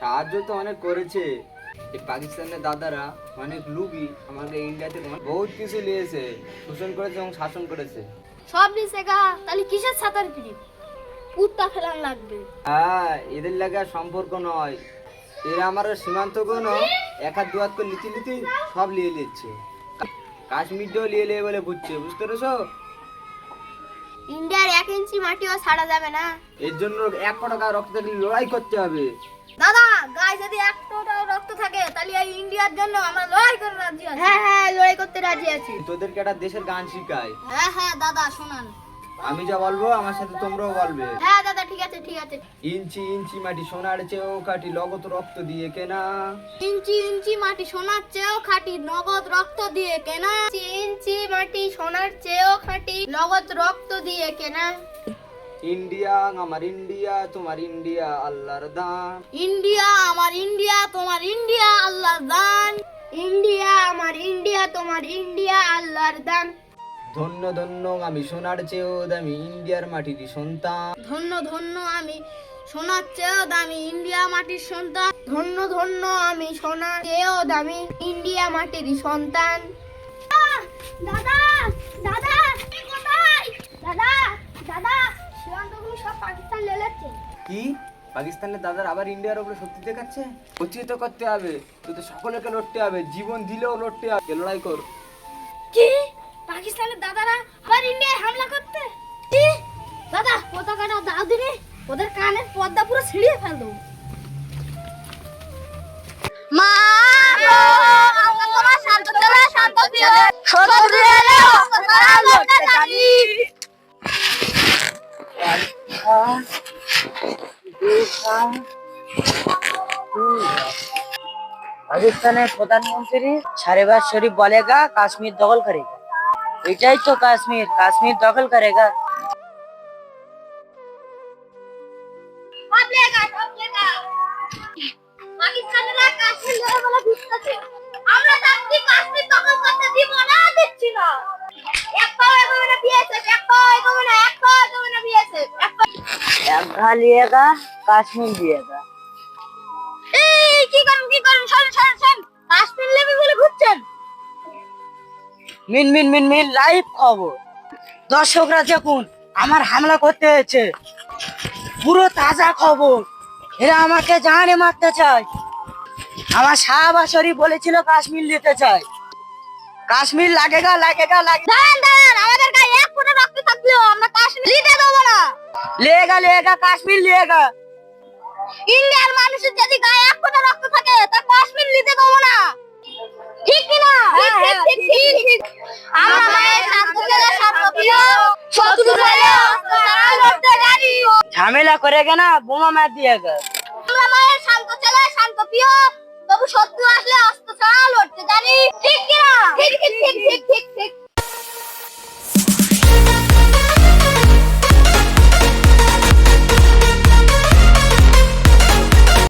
সাহায্য তো অনেক করেছে। এই পাকিস্তানের দাদারা অনেক লুবি আমাদের ইন্ডিয়াতে থেকে কিছু নিয়েছে, শোষণ করেছে এবং শাসন করেছে। সব নিচে গা, তাহলে কিসের সাঁতার পিড়ি কুত্তা ফেলান লাগবে। হ্যাঁ এদের লাগা সম্পর্ক নয়। এরা আমার সীমান্ত কোনো এক হাত দু হাত করে লিচি লিচি সব লিয়ে নিচ্ছে কাশ্মীরটাও লিয়ে লিয়ে বলে বুঝছে বুঝতে পেরেছ? ইন্ডিয়ার এক ইঞ্চি মাটিও ছাড়া যাবে না। এর জন্য এক গা রক্ত থাকলে লড়াই করতে হবে। দাদা গায়ে যদি এক ফোঁটাও রক্ত থাকে তাহলে এই ইন্ডিয়ার জন্য আমরা লড়াই করে রাজি আছি। হ্যাঁ হ্যাঁ লড়াই করতে রাজি আছি। তোদেরকে একটা দেশের গান শিখাই। হ্যাঁ হ্যাঁ দাদা শোনান। আমি যা বলব আমার সাথে তোমরাও বলবে। হ্যাঁ দাদা ঠিক আছে ঠিক আছে। ইঞ্চি ইঞ্চি মাটি সোনার চেয়েও কাটি নগদ রক্ত দিয়ে কেনা। ইঞ্চি ইঞ্চি মাটি সোনার চেয়েও খাঁটি নগদ রক্ত দিয়ে কেনা। ইঞ্চি ইঞ্চি সোনার চেয়েও খাঁটি নগদ রক্ত দিয়ে কেনা। ইন্ডিয়া আমার ইন্ডিয়া তোমার ইন্ডিয়া আল্লাহর দান। ইন্ডিয়া আমার ইন্ডিয়া তোমার ইন্ডিয়া আল্লাহর দান। ইন্ডিয়া আমার ইন্ডিয়া তোমার ইন্ডিয়া আল্লাহর দান। ধন্য ধন্য আমি সোনার চেয়েও দামি ইন্ডিয়ার মাটির সন্তান। ধন্য ধন্য আমি সোনার চেয়েও দামি ইন্ডিয়া মাটির সন্তান। ধন্য ধন্য আমি সোনার চেয়েও দামি ইন্ডিয়া মাটির সন্তান। দাদা দাদা তুমি কোথায় দাদা দাদা সীমান্তগুলো সব পাকিস্তান লেলেছে কি পাকিস্তানের দাদার আবার ইন্ডিয়ার উপরে শক্তি দেখাচ্ছে? প্রতিহত করতে হবে, তোদের সকলকে লড়তে হবে, জীবন দিলেও লড়তে হবে। লড়াই কর। কি? পাকিস্তানের দাদারা আবার ইন্ডিয়ায় হামলা করতে? কি? দাদা, পতাকাটা দাও দিনে ওদের কানের পর্দা পুরো ছিঁড়িয়ে ফেল মা তোমার শান্ত শান্ত প্রিয়। পাকিস্তানের প্রধানমন্ত্রী শাহবাজ শরীফ বলেগা কাশ্মীর দখল করেগা। এটাই তো কাশ্মীর কাশ্মীর দখল করেগা। BSF, এক পাও- এক ঘা লিয়েগা কাশ্মীর দিয়েগা এই, কি করেন, কি করেন? সরেন, সরেন, সরেন। কাশ্মীর লেবু বলে ঘুরছেন মিন মিন মিন মিন লাইভ খবর। দর্শকরা দেখুন আমার হামলা করতে হয়েছে। পুরো তাজা খবর। এরা আমাকে জানে মারতে চায়। আমার শরীফ বলেছিল কাশ্মীর নিতে চায়। কাশ্মীর লাগেগা লাগেগা লাগে দাঁড়ান দাঁড়ান আমাদের গায়ে এক ফোঁটা রক্ত থাকলেও আমরা কাশ্মীর নিতে দেবো না লেগা লেগা কাশ্মীর লেগা। ইন্ডিয়ার মানুষের যদি গায়ে এক ফোঁটা রক্ত থাকে তা কাশ্মীর নিতে দেবো না। ঠিক কি না? ঠিক ঠিক ঠিক ঠিক আমরা মায়ের শান্ত ছেলে শান্ত প্রিয়। শত্রু হলে ছাড়া লড়তে জানি। ঝামেলা করে গে না বোমা মার দিয়েগা আমরা মায়ের শান্ত ছেলে শান্ত প্রিয়। তবু শত্রু আসলে অস্ত্র ছাড়া লড়তে জানি। ঠিক কি না? ঠিক ঠিক ঠিক ঠিক ঠিক।